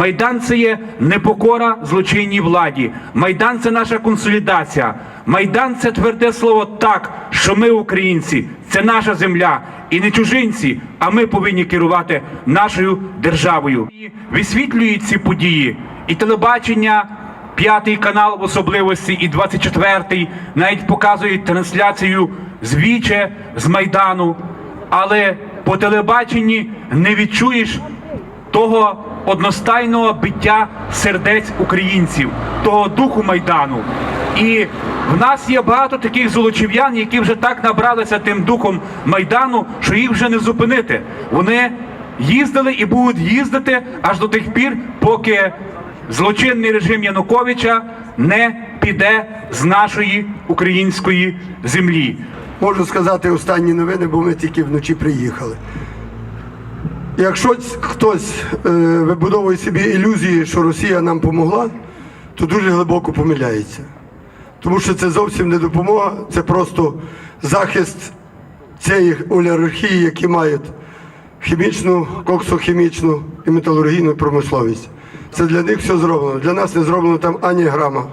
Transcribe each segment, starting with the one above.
Майдан це є непокора злочинній владі. Майдан це наша консолідація. Майдан це тверде слово так, що ми українці, це наша земля. І не чужинці, а ми повинні керувати нашою державою. І Висвітлюють ці події і телебачення, п'ятий канал в особливості, і 24-й навіть показують трансляцію з Віче, з Майдану. Але по телебаченні не відчуєш того одностайного биття сердець українців, того духу майдану. І в нас є багато таких золочів'ян, які вже так набралися тим духом майдану, що їх вже не зупинити. Вони їздили і будуть їздити аж до тих пір, поки злочинний режим Януковича не піде з нашої української землі. Можу сказати останні новини, бо ми тільки вночі приїхали. Якщо хтось е, вибудовує собі ілюзії, що Росія нам помогла, то дуже глибоко помиляється. Тому що це зовсім не допомога, це просто захист цієї олігархії, які мають хімічну, коксохімічну і металургійну промисловість. Це для них все зроблено. Для нас не зроблено там ані грама.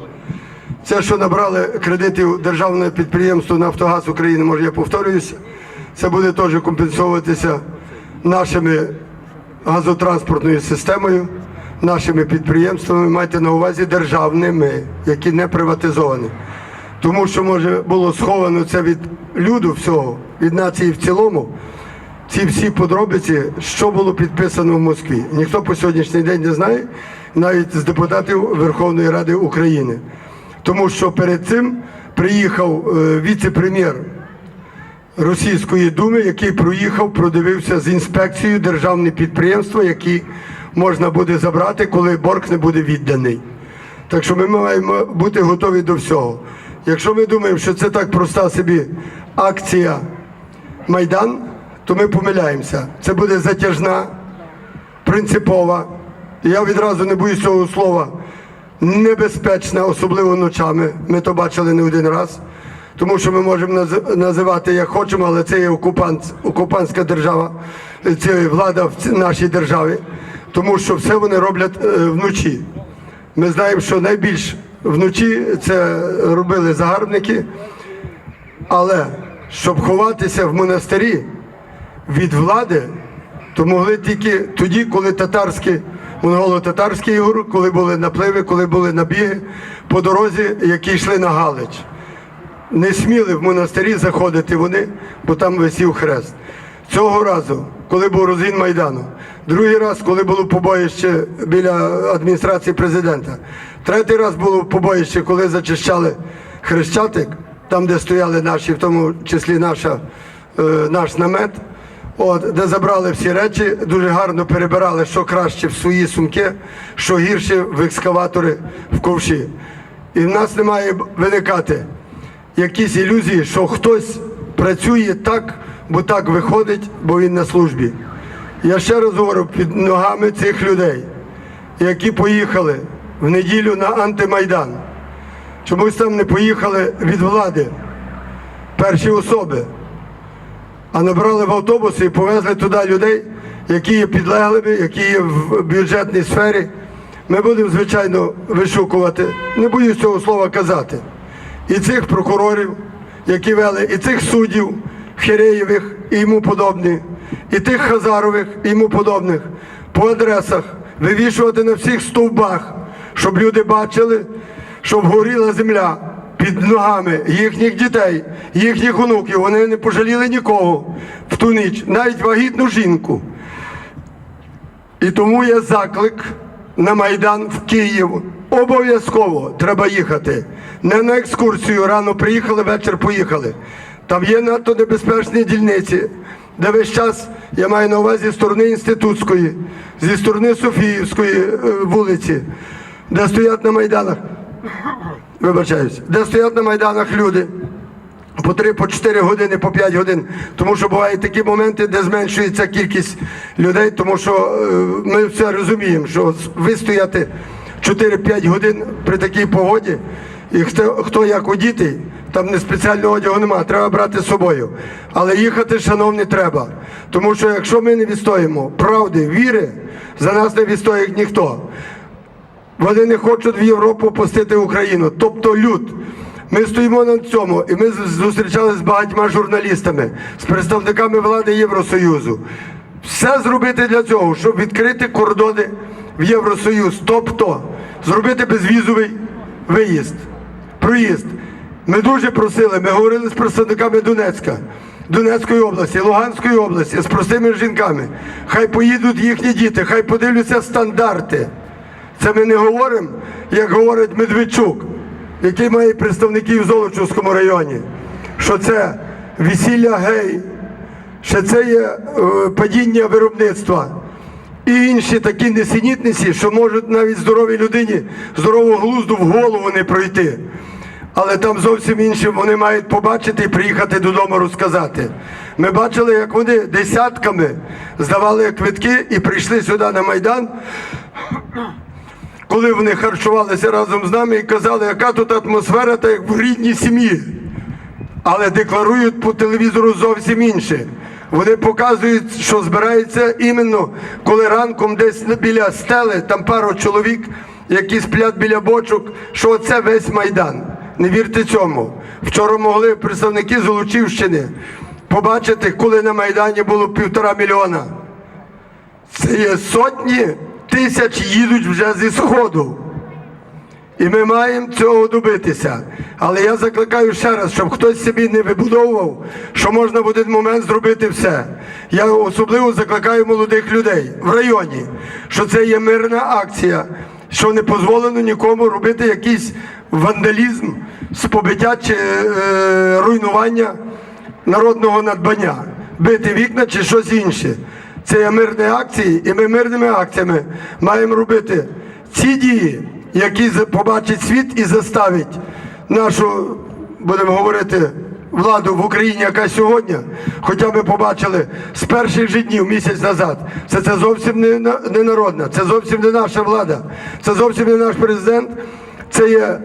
Це, що набрали кредитів державне підприємство Нафтогаз України, може я повторююся, це буде теж компенсовуватися нашими газотранспортною системою, нашими підприємствами, майте на увазі державними, які не приватизовані. Тому що, може, було сховано це від люду всього, від нації в цілому. Ці всі подробиці, що було підписано в Москві. Ніхто по сьогоднішній день не знає, навіть з депутатів Верховної Ради України. Тому що перед цим приїхав е, віце-прем'єр Російської думи, який проїхав, продивився з інспекцією державне підприємство, які можна буде забрати, коли борг не буде відданий. Так що ми маємо бути готові до всього. Якщо ми думаємо, що це так проста собі акція Майдан, то ми помиляємося. Це буде затяжна, принципова. Я відразу не боюсь цього слова. Небезпечна, особливо ночами. Ми то бачили не один раз. Тому що ми можемо наз- називати як хочемо, але це є окупант, окупантська держава, це є влада в нашій державі, тому що все вони роблять е, вночі. Ми знаємо, що найбільш вночі це робили загарбники, але щоб ховатися в монастирі від влади, то могли тільки тоді, коли татарські, монголо-татарські ігор, коли були напливи, коли були набіги по дорозі, які йшли на Галич. Не сміли в монастирі заходити вони, бо там висів хрест. Цього разу, коли був розгін Майдану, другий раз, коли було побоїще біля адміністрації президента, третій раз було побоїще, коли зачищали хрещатик, там, де стояли наші, в тому числі наша, е, наш намет, от, де забрали всі речі, дуже гарно перебирали, що краще в свої сумки, що гірше в екскаватори в ковші. І в нас не має виникати якісь ілюзії, що хтось працює так, бо так виходить, бо він на службі. Я ще раз говорю під ногами цих людей, які поїхали в неділю на антимайдан. Чомусь там не поїхали від влади перші особи, а набрали в автобуси і повезли туди людей, які є підлеглими, які є в бюджетній сфері. Ми будемо, звичайно, вишукувати, не боюсь цього слова казати і цих прокурорів, які вели, і цих суддів Хиреєвих і йому подобні, і тих Хазарових і йому подобних по адресах вивішувати на всіх стовбах, щоб люди бачили, щоб горіла земля під ногами їхніх дітей, їхніх онуків. Вони не пожаліли нікого в ту ніч, навіть вагітну жінку. І тому є заклик на Майдан в Київ. Обов'язково треба їхати. Не на екскурсію, рано приїхали, вечір поїхали. Там є надто небезпечні дільниці, де весь час, я маю на увазі зі сторони Інститутської, зі сторони Софіївської е, вулиці, де стоять на Майданах, вибачаюсь, де стоять на Майданах люди по 3, по 4 години, по 5 годин. Тому що бувають такі моменти, де зменшується кількість людей, тому що е, ми все розуміємо, що вистояти 4-5 годин при такій погоді, і хто, хто як одітий, там не спеціального одягу немає, треба брати з собою. Але їхати, шановні, треба. Тому що якщо ми не відстоїмо правди, віри, За нас не відстоїть ніхто. Вони не хочуть в Європу пустити Україну, тобто люд. Ми стоїмо на цьому, і ми зустрічалися з багатьма журналістами, з представниками влади Євросоюзу. Все зробити для цього, щоб відкрити кордони в Євросоюз, тобто зробити безвізовий виїзд, проїзд. Ми дуже просили, ми говорили з представниками Донецька, Донецької області, Луганської області, з простими жінками. Хай поїдуть їхні діти, хай подивляться стандарти. Це ми не говоримо, як говорить Медведчук, який має представників в Золочівському районі, що це весілля гей, що це є е, падіння виробництва і інші такі несенітниці, що можуть навіть здоровій людині здорового глузду в голову не пройти. Але там зовсім іншим вони мають побачити і приїхати додому розказати. Ми бачили, як вони десятками здавали квитки і прийшли сюди на Майдан, коли вони харчувалися разом з нами і казали, яка тут атмосфера, та як в рідній сім'ї. Але декларують по телевізору зовсім інше. Вони показують, що збирається іменно, коли ранком десь біля стели, там пару чоловік, які сплять біля бочок, що це весь майдан. Не вірте цьому. Вчора могли представники Золочівщини побачити, коли на Майдані було півтора мільйона. Це є сотні тисяч їдуть вже зі сходу. І ми маємо цього добитися. Але я закликаю ще раз, щоб хтось собі не вибудовував, що можна в один момент зробити все. Я особливо закликаю молодих людей в районі, що це є мирна акція, що не дозволено нікому робити якийсь вандалізм з побиття чи е, руйнування народного надбання, бити вікна чи щось інше. Це є мирні акції, і ми мирними акціями маємо робити ці дії, за- побачить світ і заставить нашу, будемо говорити, владу в Україні, яка сьогодні, хоча ми побачили з перших же днів місяць назад, це, це зовсім не, не народна, це зовсім не наша влада, це зовсім не наш президент, це є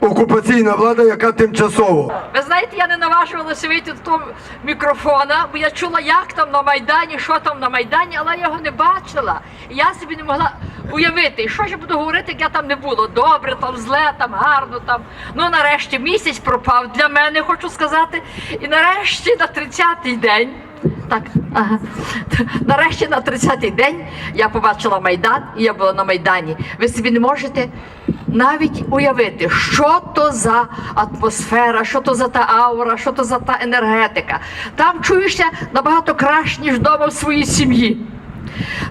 окупаційна влада, яка тимчасово. Ви знаєте, я не наважувалася вийти до мікрофона, бо я чула, як там на Майдані, що там на Майдані, але я його не бачила. Я собі не могла уявити, що ж я буду говорити, як я там не було. Добре, там зле, там гарно, там. Ну нарешті місяць пропав для мене, хочу сказати. І нарешті на 30-й день. Так, ага. Нарешті на 30-й день я побачила Майдан, і я була на Майдані. Ви собі не можете навіть уявити, що то за атмосфера, що то за та аура, що то за та енергетика. Там чуєшся набагато краще, ніж вдома в своїй сім'ї.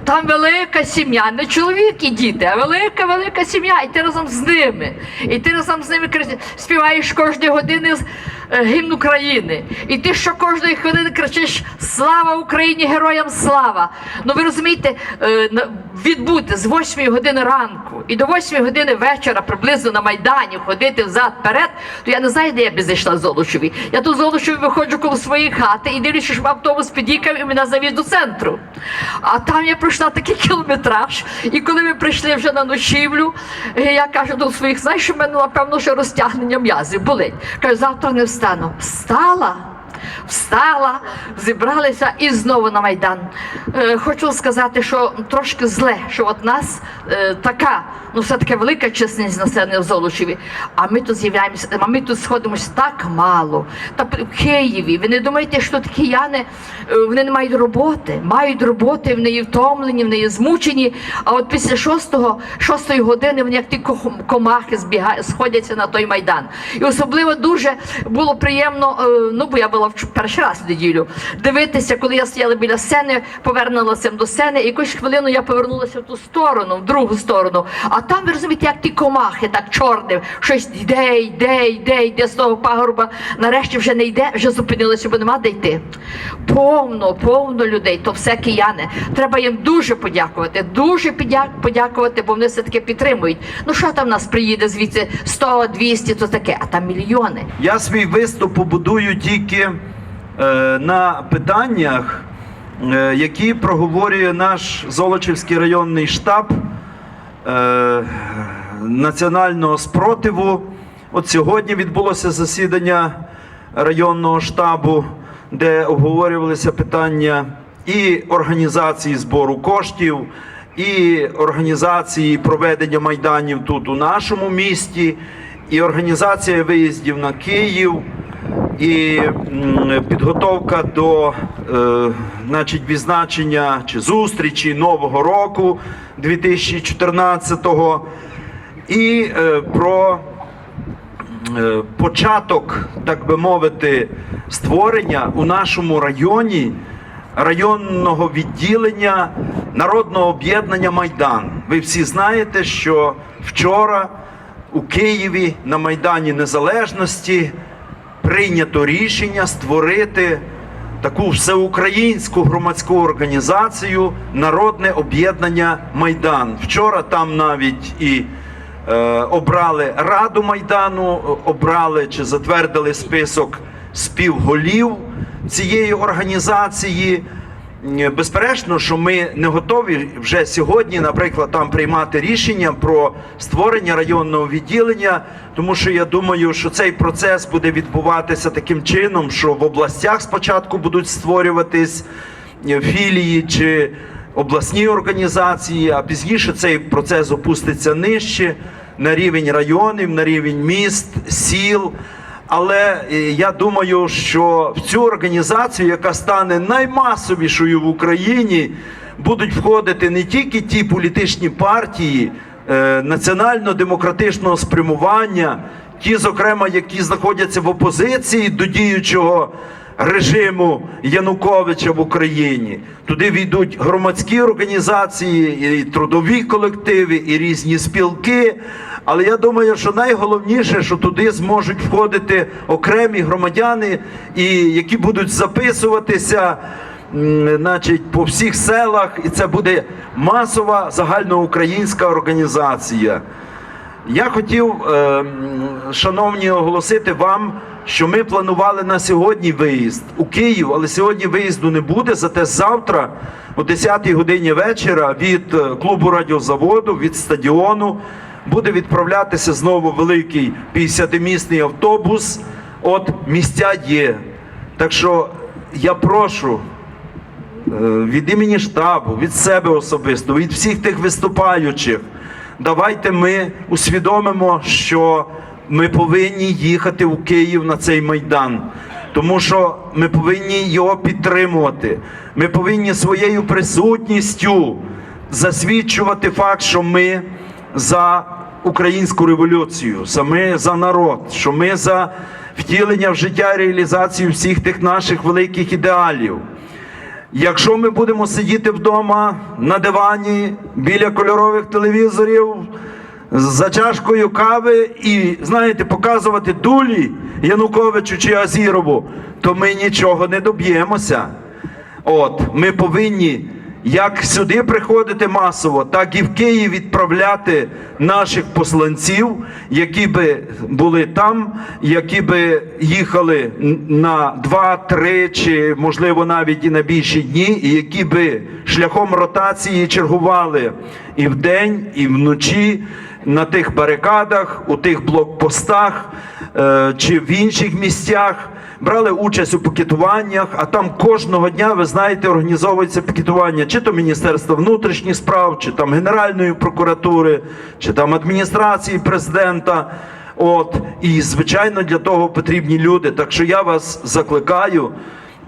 Там велика сім'я, не чоловік і діти, а велика, велика сім'я, і ти разом з ними. І ти разом з ними співаєш кожної години гімн України. І ти що кожної хвилини кричиш Слава Україні, героям слава! Ну ви розумієте, е, відбути з 8 години ранку і до 8 години вечора приблизно на Майдані ходити взад-перед, то я не знаю, де я би зайшла Золочеві. Я тут Золочеві виходжу коло своєї хати і дивлюся, що автобус під'їхав і мене завіз до центру. А там я пройшла такий кілометраж. І коли ми прийшли вже на ночівлю, е, я кажу до своїх, знаєш, що в мене напевно ще розтягнення м'язів болить. Кажу, завтра не встану. Встала. Встала, зібралися і знову на майдан. Е, хочу сказати, що трошки зле, що от нас е, така, ну все таки велика численність населення в Золочеві. А ми тут з'являємося, а ми тут сходимося так мало. Та в Києві. Ви не думаєте, що тут кияни е, вони не мають роботи, мають роботи, вони є втомлені, вони є змучені. А от після шостого, шостої години вони як ті комахи збігають, сходяться на той майдан. І особливо дуже було приємно, ну бо я була вч- перший раз в неділю, дивитися, коли я стояла біля сцени, повернулася до сцени, і якусь хвилину я повернулася в ту сторону, в другу сторону. А там ви розумієте, як ті комахи, так чорне, щось йде, йде, йде, йде з того пагорба. Нарешті вже не йде, вже зупинилося, бо нема де йти. Повно, повно людей, то все кияни. Треба їм дуже подякувати, дуже подякувати, бо вони все таки підтримують. Ну що там в нас приїде звідси 100, 200, то таке, а там мільйони. Я свій виступ побудую тільки на питаннях, е, які проговорює наш Золочівський районний штаб е, національного спротиву. От сьогодні відбулося засідання районного штабу, де обговорювалися питання і організації збору коштів, і організації проведення майданів тут у нашому місті, і організація виїздів на Київ, і підготовка до е, значить, відзначення чи зустрічі Нового року 2014-го, і е, про е, початок, так би мовити, створення у нашому районі районного відділення народного об'єднання Майдан. Ви всі знаєте, що вчора у Києві на Майдані Незалежності прийнято рішення створити таку всеукраїнську громадську організацію Народне об'єднання Майдан. Вчора там навіть і е, обрали Раду Майдану, обрали чи затвердили список співголів цієї організації. Е, Безперечно, що ми не готові вже сьогодні, наприклад, там приймати рішення про створення районного відділення, тому що я думаю, що цей процес буде відбуватися таким чином, що в областях спочатку будуть створюватись е, філії чи обласні організації, а пізніше цей процес опуститься нижче на рівень районів, на рівень міст, сіл. Але е, я думаю, що в цю організацію, яка стане наймасовішою в Україні, будуть входити не тільки ті політичні партії е, національно-демократичного спрямування, ті, зокрема, які знаходяться в опозиції до діючого режиму Януковича в Україні. Туди війдуть громадські організації, і трудові колективи, і різні спілки. Але я думаю, що найголовніше, що туди зможуть входити окремі громадяни, і які будуть записуватися. Значить, по всіх селах, і це буде масова загальноукраїнська організація. Я хотів, е, шановні, оголосити вам, що ми планували на сьогодні виїзд у Київ, але сьогодні виїзду не буде. Зате завтра, о 10-й годині вечора, від е, клубу радіозаводу, від стадіону, буде відправлятися знову великий 50-місний автобус. От місця є. Так що я прошу е, від імені штабу, від себе особисто, від всіх тих виступаючих. Давайте ми усвідомимо, що ми повинні їхати у Київ на цей майдан, тому що ми повинні його підтримувати. Ми повинні своєю присутністю засвідчувати факт, що ми за українську революцію, що ми за народ, що ми за втілення в життя і реалізацію всіх тих наших великих ідеалів. Якщо ми будемо сидіти вдома на дивані біля кольорових телевізорів за чашкою кави і, знаєте, показувати дулі Януковичу чи Азірову, то ми нічого не доб'ємося. От, ми повинні як сюди приходити масово, так і в Київ відправляти наших посланців, які би були там, які би їхали на два-три чи можливо навіть і на більші дні, і які би шляхом ротації чергували і вдень, і вночі на тих барикадах, у тих блокпостах е, чи в інших місцях брали участь у пікетуваннях, а там кожного дня, ви знаєте, організовується пікетування, чи то Міністерства внутрішніх справ, чи там Генеральної прокуратури, чи там адміністрації президента. От і звичайно для того потрібні люди. Так що я вас закликаю.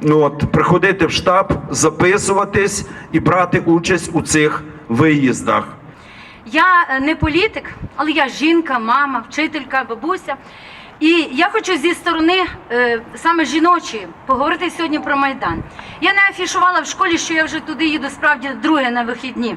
ну, От, приходити в штаб, записуватись і брати участь у цих виїздах. Я е, не політик, але я жінка, мама, вчителька, бабуся. І я хочу зі сторони е, саме жіночої поговорити сьогодні про Майдан. Я не афішувала в школі, що я вже туди їду справді друге на вихідні.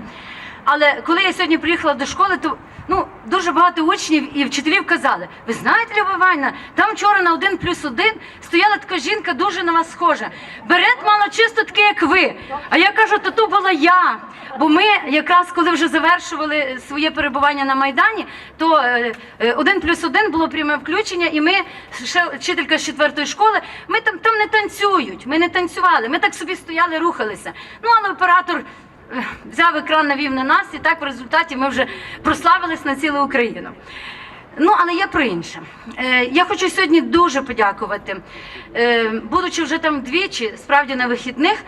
Але коли я сьогодні приїхала до школи, то ну дуже багато учнів і вчителів казали: ви знаєте, Люба Іванівна, там вчора на один плюс один стояла така жінка, дуже на вас схожа. Берет мало чисто таке, як ви. А я кажу, то то була я. Бо ми якраз коли вже завершували своє перебування на майдані, то е, е, один плюс один було пряме включення, і ми ще вчителька з четвертої школи. Ми там там не танцюють. Ми не танцювали. Ми так собі стояли, рухалися. Ну але оператор взяв екран, навів на нас, і так в результаті ми вже прославились на цілу Україну. Ну, але я про інше. Е, я хочу сьогодні дуже подякувати. Е, будучи вже там двічі, справді на вихідних,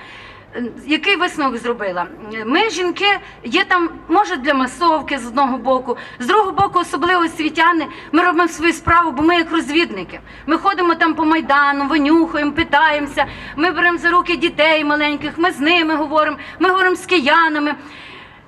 який висновок зробила? Ми, жінки, є там, може, для масовки з одного боку, з другого боку, особливо освітяни, ми робимо свою справу, бо ми як розвідники. Ми ходимо там по майдану, винюхаємо, питаємося, ми беремо за руки дітей маленьких, ми з ними говоримо, ми говоримо з киянами.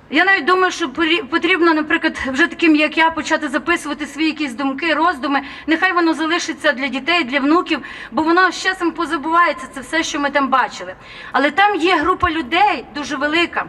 Я навіть думаю, що потрібно, наприклад, вже таким, як я, почати записувати свої якісь думки, роздуми. Нехай воно залишиться для дітей, для внуків, бо воно з часом позабувається. Це все, що ми там бачили. Але там є група людей дуже велика,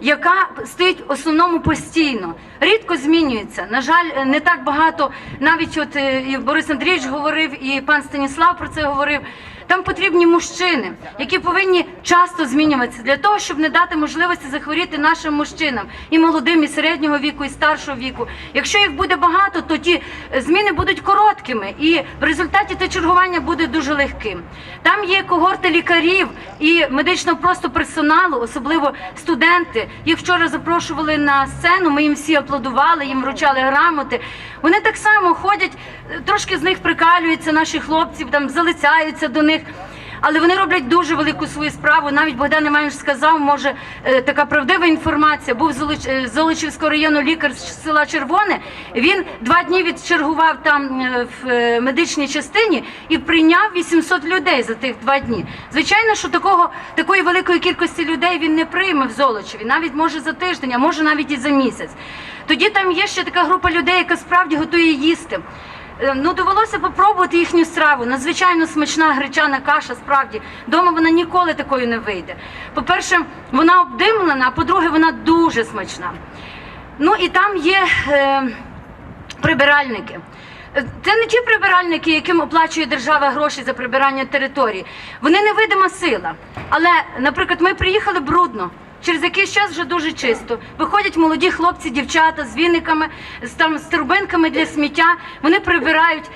яка стоїть в основному постійно, рідко змінюється. На жаль, не так багато. Навіть от е, і Борис Андрійович говорив, і пан Станіслав про це говорив. Там потрібні мужчини, які повинні часто змінюватися для того, щоб не дати можливості захворіти нашим мужчинам і молодим, і середнього віку, і старшого віку. Якщо їх буде багато, то ті е, зміни будуть короткими, і в результаті те чергування буде дуже легким. Там є когорти лікарів і медичного просто персоналу, особливо студенти. Їх вчора запрошували на сцену. Ми їм всі аплодували, їм вручали грамоти. Вони так само ходять, е, трошки з них прикалюються наші хлопці, там залицяються до них. Але вони роблять дуже велику свою справу. Навіть Богдан Іванович сказав, може е, така правдива інформація. Був з е, Золочівського району лікар з села Червоне. Він два дні відчергував там е, в медичній частині і прийняв 800 людей за тих два дні. Звичайно, що такого такої великої кількості людей він не прийме в Золочеві, навіть може за тиждень, а може навіть і за місяць. Тоді там є ще така група людей, яка справді готує їсти. Е, Ну, довелося попробувати їхню страву. Надзвичайно смачна гречана каша, справді. Дома вона ніколи такою не вийде. По-перше, вона обдимлена, а по-друге, вона дуже смачна. Ну і там є е, прибиральники. Е, Це не ті прибиральники, яким оплачує держава гроші за прибирання території. Вони невидима сила. Але, наприклад, ми приїхали брудно. Через якийсь час вже дуже чисто. Виходять молоді хлопці, дівчата з віниками, з там з турбинками для сміття. Вони прибирають.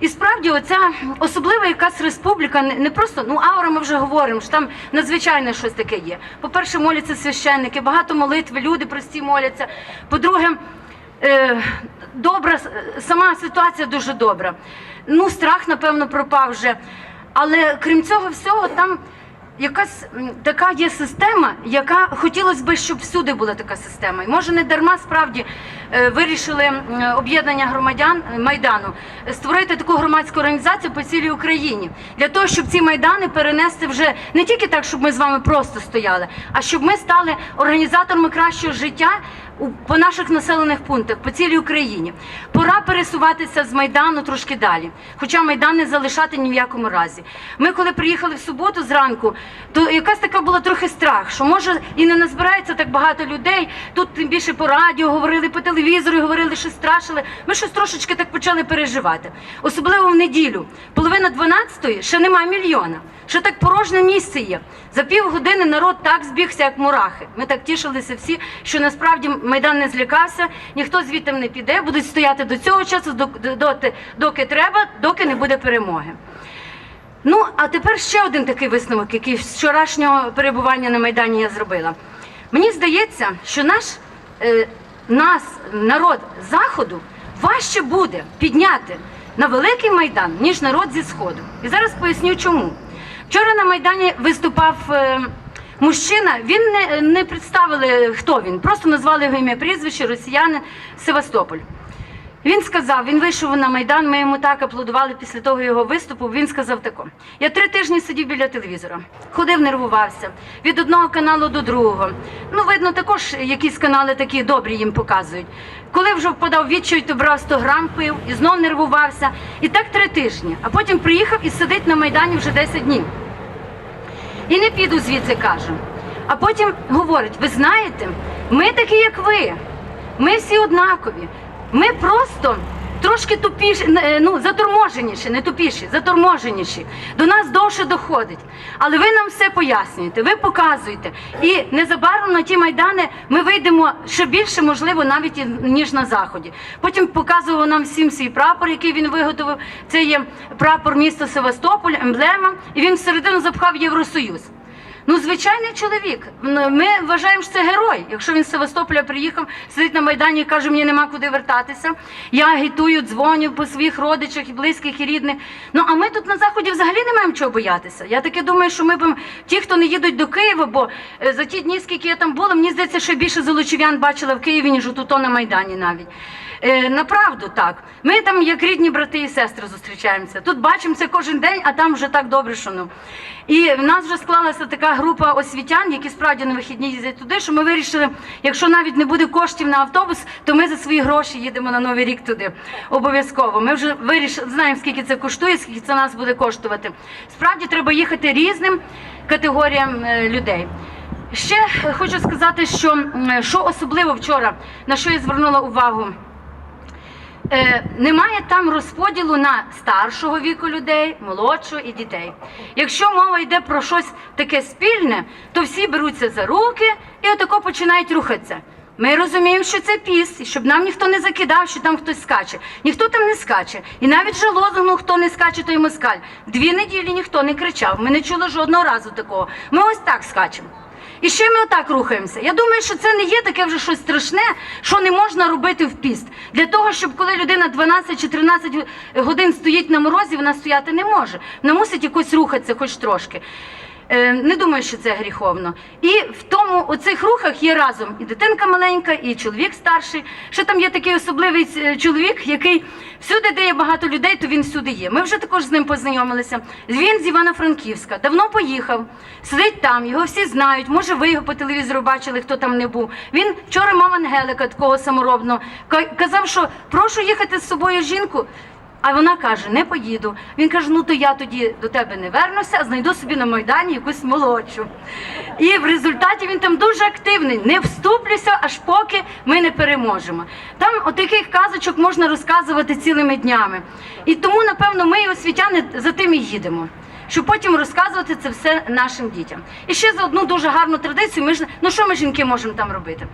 І справді, оця особлива якась республіка, не, просто ну аура, ми вже говоримо, що там надзвичайне щось таке є. По-перше, моляться священники, багато молитви, люди прості моляться. По-друге, е, добра сама ситуація дуже добра. Ну, страх, напевно, пропав вже. Але крім цього всього, там якась така є система, яка хотілося б, щоб всюди була така система. І може не дарма справді е, вирішили об'єднання громадян е, майдану створити таку громадську організацію по цілій Україні для того, щоб ці майдани перенести вже не тільки так, щоб ми з вами просто стояли, а щоб ми стали організаторами кращого життя. По наших населених пунктах по цілій Україні пора пересуватися з майдану трошки далі. Хоча майдан не залишати ні в якому разі. Ми, коли приїхали в суботу зранку, то якась така була трохи страх, що може і не назбирається так багато людей. Тут тим більше по радіо говорили, по телевізору говорили, що страшили. Ми щось трошечки так почали переживати. Особливо в неділю. Половина 12-ї ще немає мільйона. Ще так порожнє місце є. За півгодини народ так збігся, як мурахи. Ми так тішилися всі, що насправді майдан не злякався, ніхто звідти не піде, будуть стояти до цього часу, доти- доки треба, доки не буде перемоги. Ну, а тепер ще один такий висновок, який з вчорашнього перебування на Майдані я зробила. Мені здається, що наш е, нас, народ Заходу, важче буде підняти на великий майдан, ніж народ зі Сходу. І зараз поясню чому. Вчора на Майдані виступав е, мужчина, він не, не представили, хто він, просто назвали його ім'я прізвище, росіянин Севастополь. Він сказав, він вийшов на майдан. Ми йому так аплодували після того його виступу. Він сказав тако: я три тижні сидів біля телевізора, ходив, нервувався від одного каналу до другого. Ну, видно, також якісь канали такі добрі їм показують. Коли вже впадав в відчай, то брав 100 грам пив і знов нервувався. І так три тижні. А потім приїхав і сидить на майдані вже 10 днів. І не піду звідси, каже. А потім говорить: ви знаєте, ми такі, як ви. Ми всі однакові. Ми просто трошки тупіші, е, ну, заторможеніші, не тупіші, заторможеніші. До нас довше доходить. Але ви нам все пояснюєте, ви показуєте. І незабаром на ті майдани ми вийдемо ще більше, можливо, навіть ніж на заході. Потім показував нам всім свій прапор, який він виготовив. Це є прапор міста Севастополь, емблема, і він всередину запхав Євросоюз. Ну, звичайний чоловік. Ми вважаємо, що це герой. Якщо він з Севастополя приїхав, сидить на Майдані і каже, мені нема куди вертатися. Я агітую, дзвоню по своїх родичах і близьких, і рідних. Ну а ми тут на заході взагалі не маємо чого боятися. Я таки думаю, що ми б ті, хто не їдуть до Києва, бо е, за ті дні, скільки я там була, мені здається, що більше золочів'ян бачила в Києві, ніж тут на Майдані навіть. Е, направду так. Ми там як рідні брати і сестри зустрічаємося. Тут бачимося кожен день, а там вже так добре, що ну. І в нас вже склалася така група освітян, які справді на вихідні їздять туди, що ми вирішили, якщо навіть не буде коштів на автобус, то ми за свої гроші їдемо на новий рік туди. Обов'язково. Ми вже вирішили, знаємо, скільки це коштує, скільки це нас буде коштувати. Справді треба їхати різним категоріям е, людей. Ще е, хочу сказати, що що особливо вчора, на що я звернула увагу. Е, немає там розподілу на старшого віку людей, молодшого і дітей. Якщо мова йде про щось таке спільне, то всі беруться за руки і отако починають рухатися. Ми розуміємо, що це піс, і щоб нам ніхто не закидав, що там хтось скаче. Ніхто там не скаче. І навіть же хто не скаче, той москаль. Дві неділі ніхто не кричав. Ми не чули жодного разу такого. Ми ось так скачемо. І ще ми отак рухаємося. Я думаю, що це не є таке вже щось страшне, що не можна робити в піст. Для того, щоб коли людина 12 чи 13 годин стоїть на морозі, вона стояти не може. Вона мусить якось рухатися, хоч трошки. Е, Не думаю, що це гріховно. І в тому у цих рухах є разом і дитинка маленька, і чоловік старший. Ще там є такий особливий е, чоловік, який всюди, де є багато людей, то він всюди є. Ми вже також з ним познайомилися. Він з Івано-Франківська, давно поїхав, сидить там, його всі знають. Може, ви його по телевізору бачили, хто там не був. Він вчора мав Ангелика, такого саморобного, ка- казав, що прошу їхати з собою жінку. А вона каже: не поїду. Він каже: ну то я тоді до тебе не вернуся, а знайду собі на майдані якусь молодшу. І в результаті він там дуже активний. Не вступлюся, аж поки ми не переможемо. Там отаких казочок можна розказувати цілими днями. І тому, напевно, ми, освітяни, за тим і їдемо. Щоб потім розказувати це все нашим дітям. І ще за одну дуже гарну традицію. Ми ж ну що ми жінки можемо там робити?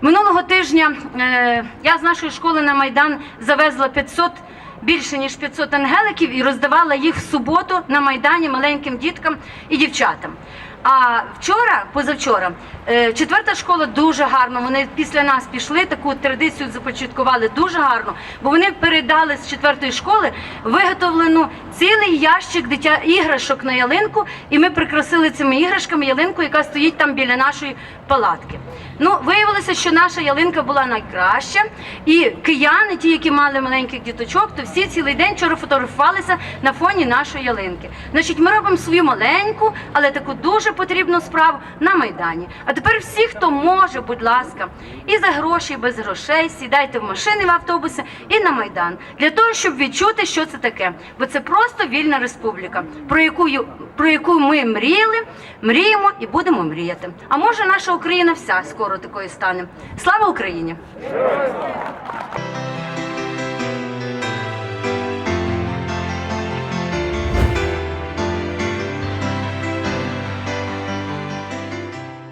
Минулого тижня е, я з нашої школи на майдан завезла 500 більше ніж 500 ангеликів і роздавала їх в суботу на майдані маленьким діткам і дівчатам. А вчора, позавчора, е, четверта школа дуже гарно. Вони після нас пішли, таку традицію започаткували дуже гарно, бо вони передали з четвертої школи виготовлену цілий ящик дитя іграшок на ялинку, і ми прикрасили цими іграшками ялинку, яка стоїть там біля нашої палатки. Ну, виявилося, що наша ялинка була найкраща, і кияни, ті, які мали маленьких діточок, то всі цілий день вчора фотографувалися на фоні нашої ялинки. Значить, ми робимо свою маленьку, але таку дуже потрібну справу на майдані. А тепер всі, хто може, будь ласка, і за гроші, і без грошей, сідайте в машини в автобуси і на майдан для того, щоб відчути, що це таке. Бо це просто вільна республіка, про яку про яку ми мріяли, мріємо і будемо мріяти. А може, наша Україна вся скоро такою стане. Слава Україні!